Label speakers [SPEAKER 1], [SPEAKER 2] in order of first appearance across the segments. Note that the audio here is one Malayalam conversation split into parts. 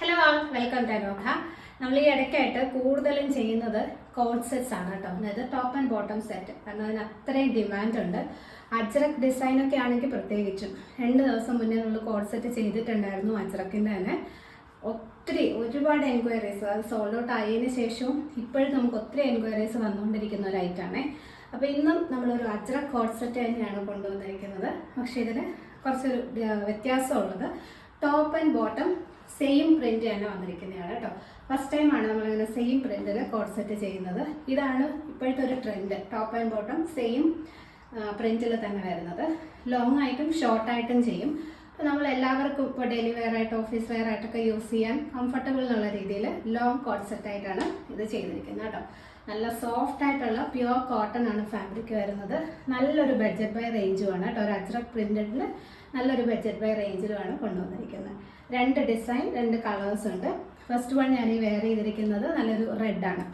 [SPEAKER 1] Hello all welcome to Anokha നമ്മൾ ഈ ഇടയ്ക്കായിട്ട് കൂടുതലും ചെയ്യുന്നത് കോഡ് സെറ്റ്സ് ആണ് കേട്ടോ. അതായത് ടോപ്പ് ആൻഡ് ബോട്ടം സെറ്റ് കാരണം അതിന് അത്രയും ഡിമാൻഡ് ഉണ്ട്. അജ്രക് ഡിസൈൻ ഒക്കെ ആണെങ്കിൽ പ്രത്യേകിച്ചും. രണ്ട് ദിവസം മുന്നേ നമ്മൾ കോഡ് സെറ്റ് ചെയ്തിട്ടുണ്ടായിരുന്നു അജ്രക്കിന്റെ തന്നെ. ഒത്തിരി ഒരുപാട് എൻക്വയറീസ് അത് സോൾഡ് ഔട്ട് ആയതിനു ശേഷവും ഇപ്പോഴും നമുക്ക് ഒത്തിരി എൻക്വയറീസ് വന്നുകൊണ്ടിരിക്കുന്ന ഒരു ഐറ്റാണ് അപ്പോൾ ഇന്നും നമ്മളൊരു അജ്രക് കോഡ് സെറ്റ് തന്നെയാണ് കൊണ്ടുവന്നിരിക്കുന്നത്. പക്ഷേ ഇതിന് കുറച്ചൊരു വ്യ- വ്യത്യാസമുള്ളത്. Top and bottom same print തന്നെ വന്നിരിക്കുന്നതാണ് കേട്ടോ. ഫസ്റ്റ് ടൈമാണ് നമ്മളിങ്ങനെ സെയിം പ്രിന്റിൽ കോഡ് സെറ്റ് ചെയ്യുന്നത്. ഇതാണ് ഇപ്പോഴത്തെ ഒരു trend top and bottom same പ്രിന്റിൽ തന്നെ വരുന്നത്. ലോങ് ആയിട്ടും ഷോർട്ടായിട്ടും ചെയ്യും. അപ്പോൾ നമ്മൾ എല്ലാവർക്കും ഇപ്പോൾ ഡെയിലി വെയർ ആയിട്ട് ഓഫീസ് വെയർ ആയിട്ടൊക്കെ യൂസ് ചെയ്യാൻ കംഫർട്ടബിൾ എന്നുള്ള രീതിയിൽ ലോങ് കോഡ് സെറ്റ് ആയിട്ടാണ് ഇത് ചെയ്തിരിക്കുന്നത് കേട്ടോ. നല്ല സോഫ്റ്റ് ആയിട്ടുള്ള പ്യുവർ കോട്ടൺ ആണ് ഫാബ്രിക് വരുന്നത്. നല്ലൊരു ബഡ്ജറ്റ് ബൈ റേഞ്ചുമാണ് കേട്ടോ. ഒരു അജ്രക് പ്രിന്റഡിൽ നല്ലൊരു ബഡ്ജറ്റ് ബൈ റേഞ്ചിലുമാണ് കൊണ്ടുവന്നിരിക്കുന്നത്. രണ്ട് ഡിസൈൻ രണ്ട് കളേഴ്സ് ഉണ്ട്. ഫസ്റ്റ് വൺ ഞാൻ ഈ വെയർ ചെയ്തിരിക്കുന്നത് നല്ലൊരു റെഡ് ആണ്.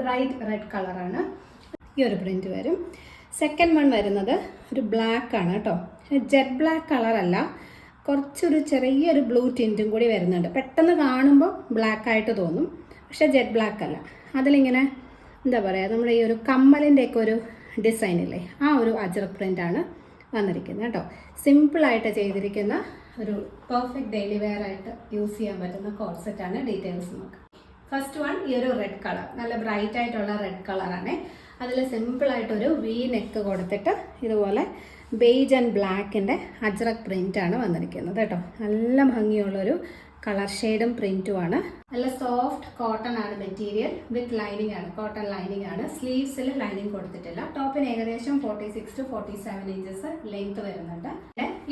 [SPEAKER 1] ബ്രൈറ്റ് റെഡ് കളറാണ് ഈ ഒരു പ്രിന്റ് വരും. സെക്കൻഡ് വൺ വരുന്നത് ഒരു ബ്ലാക്ക് ആണ് കേട്ടോ. ജെറ്റ് ബ്ലാക്ക് കളറല്ല കുറച്ചൊരു ചെറിയൊരു ബ്ലൂ ടിന്റും കൂടി വരുന്നുണ്ട്. പെട്ടെന്ന് കാണുമ്പോൾ ബ്ലാക്ക് ആയിട്ട് തോന്നും. പക്ഷെ ജെറ്റ് ബ്ലാക്ക് അല്ല. അതിലിങ്ങനെ എന്താ പറയുക നമ്മുടെ ഈ ഒരു കമ്മലിന്റെയൊക്കെ ഒരു ഡിസൈൻ ഇല്ലേ ആ ഒരു അജറ പ്രിന്റ് ആണ് വന്നിരിക്കുന്നത് കേട്ടോ. സിമ്പിളായിട്ട് ചെയ്തിരിക്കുന്ന ഒരു പെർഫെക്റ്റ് ഡെയിലി വെയർ ആയിട്ട് യൂസ് ചെയ്യാൻ പറ്റുന്ന കോൺസെപ്റ്റ് ആണ് ഡീറ്റെയിൽസ് നോക്കാം ഫസ്റ്റ് വൺ ഈ ഒരു റെഡ് കളർ നല്ല ബ്രൈറ്റ് ആയിട്ടുള്ള റെഡ് കളറാണ് അതിൽ സിമ്പിളായിട്ടൊരു വി നെക്ക് കൊടുത്തിട്ട് ഇതുപോലെ ബേജ് ആൻഡ് ബ്ലാക്കിന്റെ അജ്രക് പ്രിന്റാണ് വന്നിരിക്കുന്നത് കേട്ടോ. നല്ല ഭംഗിയുള്ളൊരു കളർ ഷെയ്ഡും പ്രിന്റുമാണ് നല്ല സോഫ്റ്റ് കോട്ടൺ ആണ് മെറ്റീരിയൽ വിത്ത് ലൈനിങ് ആണ്. കോട്ടൺ ലൈനിങ് ആണ്. സ്ലീവ്സിൽ ലൈനിങ് കൊടുത്തിട്ടില്ല. ടോപ്പിന് ഏകദേശം forty six to forty seven inches length വരുന്നുണ്ട്.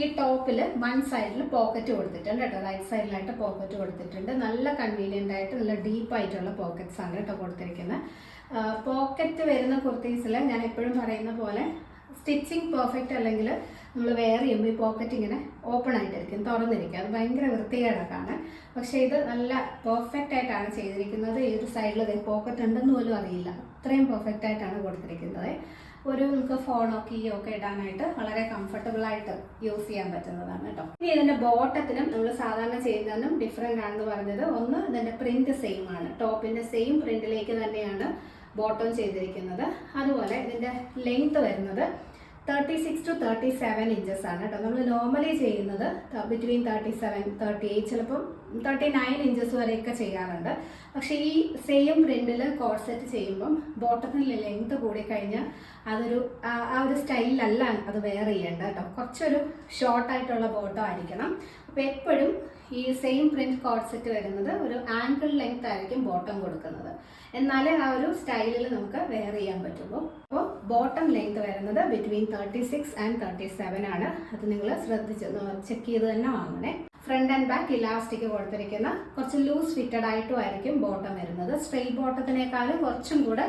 [SPEAKER 1] ഈ ടോപ്പിൽ വൺ സൈഡിൽ പോക്കറ്റ് കൊടുത്തിട്ടുണ്ട് കേട്ടോ. റൈറ്റ് സൈഡിലായിട്ട് പോക്കറ്റ് കൊടുത്തിട്ടുണ്ട്. നല്ല കൺവീനിയന്റ് ആയിട്ട് നല്ല ഡീപ്പ് ആയിട്ടുള്ള പോക്കറ്റ്സ് ആണ് കേട്ടോ കൊടുത്തിരിക്കുന്നത്. പോക്കറ്റ് വരുന്ന കുർത്തീസിൽ ഞാൻ എപ്പോഴും പറയുന്ന പോലെ സ്റ്റിച്ചിങ് പെർഫെക്റ്റ് അല്ലെങ്കിൽ നമ്മൾ വെയർ ചെയ്യുമ്പോൾ ഈ പോക്കറ്റ് ഇങ്ങനെ ഓപ്പൺ ആയിട്ടിരിക്കും തുറന്നിരിക്കും. അത് ഭയങ്കര വൃത്തികേടൊക്കെയാണ് പക്ഷേ ഇത് നല്ല പെർഫെക്റ്റ് ആയിട്ടാണ് ചെയ്തിരിക്കുന്നത്. ഈ ഒരു സൈഡിൽ പോക്കറ്റ് ഉണ്ടെന്ന് പോലും അറിയില്ല. അത്രയും പെർഫെക്റ്റ് ആയിട്ടാണ് കൊടുത്തിരിക്കുന്നത്. ഒരു നമുക്ക് ഫോണോ കീയോ ഒക്കെ ഇടാനായിട്ട് വളരെ കംഫർട്ടബിൾ ആയിട്ട് യൂസ് ചെയ്യാൻ പറ്റുന്നതാണ് കേട്ടോ. ഇനി ഇതിന്റെ ബോട്ടത്തിനും നമ്മൾ സാധാരണ ചെയ്യുന്നതിനും ഡിഫറെന്റ് ആണെന്ന് പറഞ്ഞത് ഒന്ന് ഇതിന്റെ പ്രിന്റ് സെയിം ആണ്. ടോപ്പിന്റെ സെയിം പ്രിന്റിലേക്ക് തന്നെയാണ് ബോട്ടം ചെയ്തിരിക്കുന്നത്. അതുപോലെ ഇതിന്റെ ലെങ്ത് വരുന്നത് thirty six to thirty seven inches ആണ് കേട്ടോ. നമ്മൾ നോർമലി ചെയ്യുന്നത് between thirty seven thirty eight ചിലപ്പം തേർട്ടി നയൻ ഇഞ്ചസ് വരെയൊക്കെ ചെയ്യാറുണ്ട്. പക്ഷേ ഈ സെയിം പ്രിന്റിൽ കോഡ് സെറ്റ് ചെയ്യുമ്പം ബോട്ടത്തിന്റെ ലെങ്ത് കൂടിക്കഴിഞ്ഞാൽ അതൊരു ആ- ഒരു സ്റ്റൈലിലല്ല അത് വെയർ ചെയ്യേണ്ട കേട്ടോ. കുറച്ചൊരു ഷോർട്ടായിട്ടുള്ള ബോട്ടം ആയിരിക്കണം. അപ്പോൾ എപ്പോഴും ഈ സെയിം പ്രിന്റ് കോഡ്സെറ്റ് വരുന്നത് ഒരു ആങ്കിൾ ലെങ്ത് ആയിരിക്കും ബോട്ടം കൊടുക്കുന്നത്. എന്നാലേ ആ ഒരു സ്റ്റൈലിൽ നമുക്ക് വെയർ ചെയ്യാൻ പറ്റുള്ളൂ. അപ്പോൾ ബോട്ടം ലെങ്ത് വരുന്നത് between thirty six and thirty seven ആണ്. അത് നിങ്ങൾ ശ്രദ്ധിച്ച് ചെക്ക് ചെയ്ത് തന്നെ വാങ്ങണേ. ഫ്രണ്ട് ആൻഡ് ബാക്ക് ഇലാസ്റ്റിക് കൊടുത്തിരിക്കുന്ന കുറച്ച് ലൂസ് ഫിറ്റഡ് ആയിട്ടും ആയിരിക്കും ബോട്ടം വരുന്നത്. സ്ട്രെയിറ്റ് ബോട്ടത്തിനേക്കാളും കുറച്ചും കൂടെ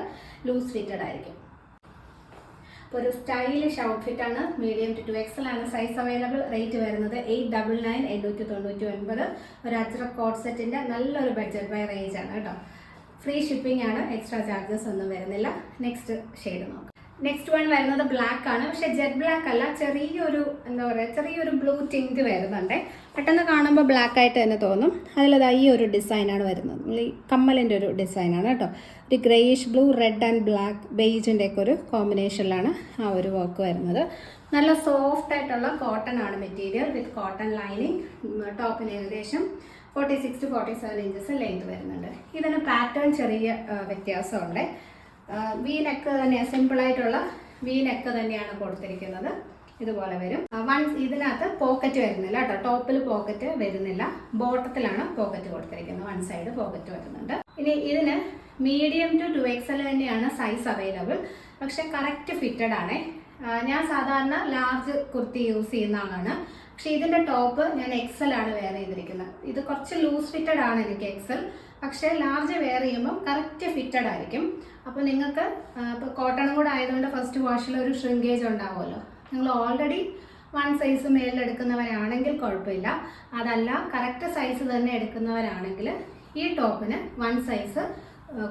[SPEAKER 1] ലൂസ് ഫിറ്റഡ് ആയിരിക്കും. അപ്പോൾ ഒരു സ്റ്റൈലിഷ് ഔട്ട്ഫിറ്റ് ആണ്. മീഡിയം ടു ടു എക്സൽ ആണ്. സൈസ് അവൈലബിൾ റേറ്റ് വരുന്നത് എയ്റ്റ് ഡബിൾ നയൻ എണ്ണൂറ്റി തൊണ്ണൂറ്റി ഒൻപത് ഒരു അജ്രക് കോട്ട് സെറ്റിന്റെ നല്ലൊരു ബഡ്ജറ്റ് ബൈ റേഞ്ച് ആണ് കേട്ടോ. ഫ്രീ ഷിപ്പിംഗ് ആണ്. എക്സ്ട്രാ ചാർജസ് ഒന്നും വരുന്നില്ല. നെക്സ്റ്റ് ഷെയ്ഡ് നോക്കാം. നെക്സ്റ്റ് വൺ വരുന്നത് ബ്ലാക്ക് ആണ്. പക്ഷെ ജെറ്റ് ബ്ലാക്ക് അല്ല ചെറിയൊരു എന്താ പറയുക ചെറിയൊരു ബ്ലൂ ടിന്റ് വരുന്നുണ്ട്. പെട്ടെന്ന് കാണുമ്പോൾ ബ്ലാക്ക് ആയിട്ട് തന്നെ തോന്നും. അതിലത് ഈ ഒരു ഡിസൈനാണ് വരുന്നത്. ഈ കമ്മലിന്റെ ഒരു ഡിസൈനാണ് കേട്ടോ. ഒരു greyish blue red and black ബെയ്ജിന്റെ ഒക്കെ ഒരു കോമ്പിനേഷനിലാണ് ആ ഒരു വർക്ക് വരുന്നത്. നല്ല സോഫ്റ്റ് ആയിട്ടുള്ള കോട്ടൺ ആണ് മെറ്റീരിയൽ വിത്ത് കോട്ടൺ ലൈനിങ് ടോപ്പിന് ഏകദേശം forty six to forty seven inches length വരുന്നുണ്ട്. ഇതിന് പാറ്റേൺ ചെറിയ വ്യത്യാസമുണ്ട്. വി നെക്ക് തന്നെ സിമ്പിൾ ആയിട്ടുള്ള വി നെക്ക് തന്നെയാണ് കൊടുത്തിരിക്കുന്നത്. ഇതുപോലെ വരും. വൺ ഇതിനകത്ത് പോക്കറ്റ് വരുന്നില്ല കേട്ടോ. ടോപ്പിൽ പോക്കറ്റ് വരുന്നില്ല. ബോട്ടത്തിലാണ് പോക്കറ്റ് കൊടുത്തിരിക്കുന്നത്. വൺ സൈഡ് പോക്കറ്റ് വരുന്നുണ്ട്. ഇനി ഇതിന് മീഡിയം ടു ടു എക്സൽ തന്നെയാണ് സൈസ് അവൈലബിൾ പക്ഷെ കറക്റ്റ് ഫിറ്റഡ് ആണേ. ഞാൻ സാധാരണ ലാർജ് കുർത്തി യൂസ് ചെയ്യുന്ന ആളാണ്. പക്ഷെ ഇതിന്റെ ടോപ്പ് ഞാൻ എക്സൽ ആണ് വെയർ ചെയ്തിരിക്കുന്നത്. ഇത് കുറച്ച് ലൂസ് ഫിറ്റഡ് ആണ് എനിക്ക് എക്സൽ പക്ഷേ ലാർജ് വെയർ ചെയ്യുമ്പോൾ കറക്റ്റ് ഫിറ്റഡ് ആയിരിക്കും. അപ്പോൾ നിങ്ങൾക്ക് ഇപ്പോൾ കോട്ടണും കൂടെ ആയതുകൊണ്ട് ഫസ്റ്റ് വാഷിൽ ഒരു ഷ്രിങ്കേജ് ഉണ്ടാവുമല്ലോ. നിങ്ങൾ ഓൾറെഡി വൺ സൈസ് മേലിലെടുക്കുന്നവരാണെങ്കിൽ കുഴപ്പമില്ല. അതല്ല കറക്റ്റ് സൈസ് തന്നെ എടുക്കുന്നവരാണെങ്കിൽ ഈ ടോപ്പിന് വൺ സൈസ്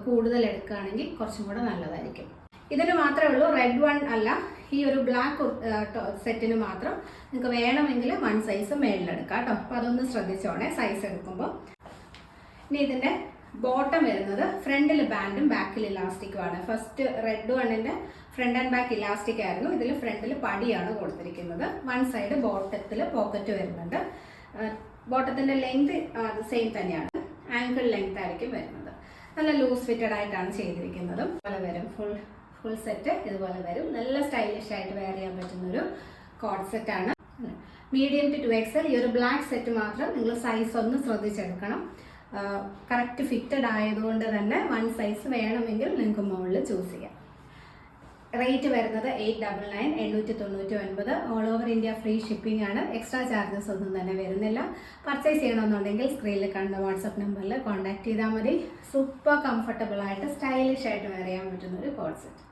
[SPEAKER 1] കൂടുതൽ എടുക്കുകയാണെങ്കിൽ കുറച്ചും കൂടെ നല്ലതായിരിക്കും. ഇതിന് മാത്രമേ ഉള്ളൂ റെഡ് വൺ അല്ല. ഈ ഒരു ബ്ലാക്ക് സെറ്റിന് മാത്രം നിങ്ങൾക്ക് വേണമെങ്കിൽ വൺ സൈസ് മേളിലെടുക്കാം കേട്ടോ. അപ്പോൾ അതൊന്ന് ശ്രദ്ധിച്ചോണേ സൈസ് എടുക്കുമ്പോൾ ഇനി ഇതിന്റെ ബോട്ടം വരുന്നത് ഫ്രണ്ടിൽ ബാൻഡും ബാക്കിൽ ഇലാസ്റ്റിക്കും ആണ്. ഫസ്റ്റ് റെഡ് വണ്ണിന്റെ ഫ്രണ്ട് ആൻഡ് ബാക്ക് ഇലാസ്റ്റിക് ആയിരുന്നു. ഇതിൽ ഫ്രണ്ടിൽ പടിയാണ് കൊടുത്തിരിക്കുന്നത്. വൺ സൈഡ് ബോട്ടത്തിൽ പോക്കറ്റ് വരുന്നുണ്ട്. ബോട്ടത്തിന്റെ ലെങ്ത് സെയിം തന്നെയാണ്. ആങ്കിൾ ലെങ്ത് ആയിരിക്കും വരുന്നത്. നല്ല ലൂസ് ഫിറ്റഡ് ആയിട്ടാണ് ചെയ്തിരിക്കുന്നത്. അതുപോലെ വരും. ഫുൾ ഫുൾ സെറ്റ് ഇതുപോലെ വരും. നല്ല സ്റ്റൈലിഷ് ആയിട്ട് വെയർ ചെയ്യാൻ പറ്റുന്ന ഒരു കോഡ് സെറ്റ് ആണ് മീഡിയം ടു ടു എക്സൽ ഈ ഒരു ബ്ലാക്ക് സെറ്റ് മാത്രം നിങ്ങൾ സൈസ് ഒന്ന് ശ്രദ്ധിച്ചെടുക്കണം. കറക്റ്റ് ഫിറ്റഡ് ആയതുകൊണ്ട് തന്നെ വൺ സൈസ് വേണമെങ്കിൽ നിങ്ങൾക്ക് മുകളിൽ ചൂസ് ചെയ്യാം. റേറ്റ് വരുന്നത് എയ്റ്റ് ഡബിൾ നയൻ എണ്ണൂറ്റി തൊണ്ണൂറ്റി ഒൻപത് all over India free shipping ആണ്. എക്സ്ട്രാ ചാർജസ് ഒന്നും തന്നെ വരുന്നില്ല. പർച്ചേസ് ചെയ്യണമെന്നുണ്ടെങ്കിൽ സ്ക്രീനിൽ കണ്ട വാട്സപ്പ് നമ്പറിൽ കോൺടാക്ട് ചെയ്താൽ മതി. സൂപ്പർ കംഫർട്ടബിൾ ആയിട്ട് സ്റ്റൈലിഷ് ആയിട്ട് വെയർ ചെയ്യാൻ പറ്റുന്ന ഒരു കോഡ് സെറ്റ്